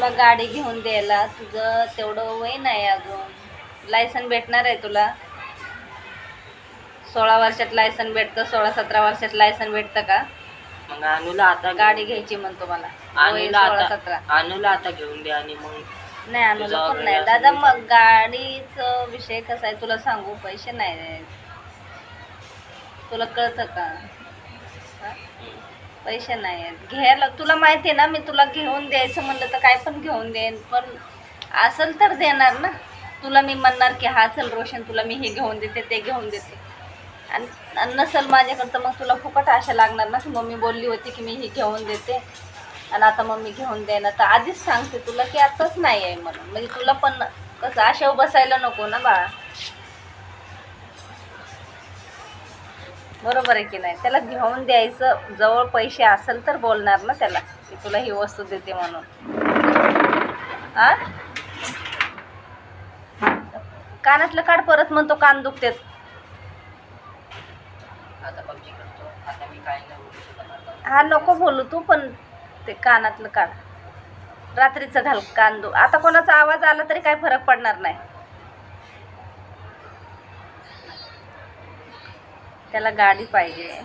तुला गाडी घेऊन द्यायला. तुझं तेवढं वय नाही अजून. लायसन भेटणार आहे तुला. सोळा वर्षात लायसन भेटतं सोळा सतरा वर्षात लायसन भेटतं का? मग अनुला आता गाडी घ्यायची म्हणतो मला. वय अनुला सोळा आता सतरा. अनुला आता घेऊन दे आणि मग नाही तुझा पण वेळ नाही. असेल दादा. मग गाडीचं विषय कसा आहे? तुला सांगू पैसे नाही आहेत. तुला कळतं का? हा? पैसे नाही आहेत घ्यायला तुला माहिती आहे ना मी तुला घेऊन द्यायचं म्हणलं तर काय पण घेऊन देईन पण असेल तर देणार ना. तुला मी म्हणणार की हा चल रोशन तुला मी हे घेऊन देते ते घेऊन देते. आणि नसेल माझ्याकडं तर मग तुला फुकट आशा लागणार ना की मम्मी बोलली होती की मी ही घेऊन देते. आणि आता मम्मी घेऊन देणार. तर आधीच सांगते तुला की आताच नाही आहे म्हणून. म्हणजे तुला पण कसं आशेवर बसायला नको ना बाळा. बरोबर आहे की नाही? त्याला घेऊन द्यायचं जवळ पैसे असेल तर बोलणार ना त्याला की तुला ही वस्तू देते म्हणून. आ? कानातलं काढ परत म्हणतो कान आता. हा नको बोलू तू पण ते कानातलं काढ. रात्रीचं घाल कान दु आता कोणाचा आवाज आला तरी काय फरक पडणार नाही. त्याला गाडी पाहिजे.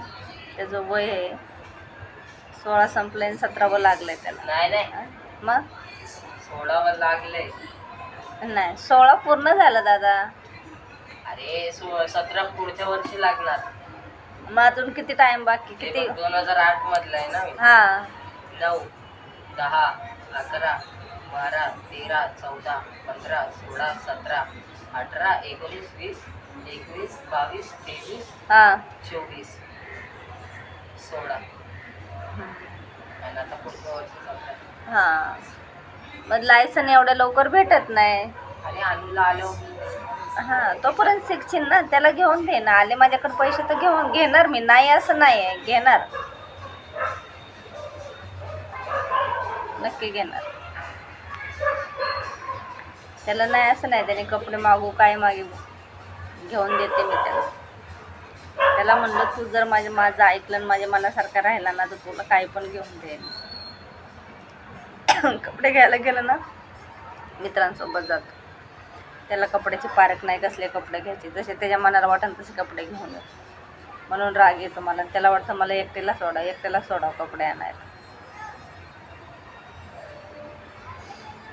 त्याचं वय आहे. सोळा संपलंय आणि सतरावं लागलंय त्याला. नाही नाही? मग? सोडावं लागले नाही सोळा पूर्ण झाला दादा. अरे सो सतरा पुढच्या वर्षी लागणार. मग अजून किती टाइम बाकी? ते किती? बघ, दोन हजार आठ मधलं आहे ना मी. हा. नऊ दहा अकरा बारा तेरा चौदा पंधरा सोळा सतरा अठरा एकोणीस वीस एकवीस बावीस तेवीस हा. चोवीस सोळा. आणि आता पुढच्या वर्षी सतरा हा. मग लायसन एवढ्या लवकर भेटत नाही. आणि अनुला आलो हा तोपर्यंत शिकशील ना. त्याला घेऊन दे ना. आले माझ्याकडे पैसे तर घेऊन घेणार मी. नाही असं नाही आहे. घेणार. नक्की घेणार. त्याला नाही असं नाही. त्याने कपडे मागू काय मागू. घेऊन देते मी त्याला. त्याला म्हणलं तू जर माझ्या माझं ऐकलं आणि माझ्या मनासारखा राहिला ना तर तुला काही पण घेऊन देईल कपडे घ्यायला गेलं ना मित्रांसोबत जातो. त्याला कपड्याची पारख नाही कसले कपडे घ्यायचे. जसे त्याच्या मनाला वाटेल तसे कपडे घेऊन येतो. म्हणून राग येतो मला. त्याला वाटतं मला एकटेला सोडा एकटेला सोडा कपडे आणायला.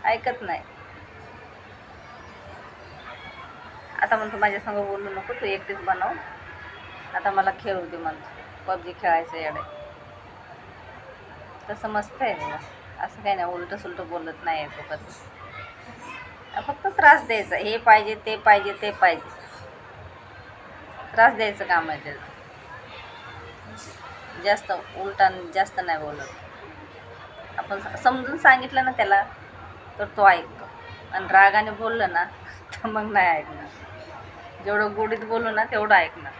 ऐकत नाही. आता म्हणतो माझ्यासंग बोलू नको तू एकटीच बनव. आता मला खेळू दे म्हणतो. पबजी खेळायचं येडे तसं मस्त आहे ना असं काही नाही उलटं सुलटं बोलत नाही आहे तो कधी. फक्त त्रास द्यायचा. हे पाहिजे ते पाहिजे ते पाहिजे. त्रास द्यायचं काम आहे त्याचं. जास्त उलटा जास्त नाही बोलत. आपण समजून सांगितलं ना त्याला तर तो ऐकतो. आणि रागाने बोललं ना तर मग नाही ऐकणार. जेवढं गोडीत बोलू ना तेवढं ऐकणार.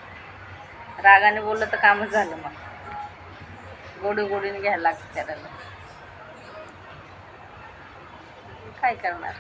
रागाने बोललं तर कामच झालं मग. गोडी गोडीने घ्यायला लागतं त्याला. काय करणार?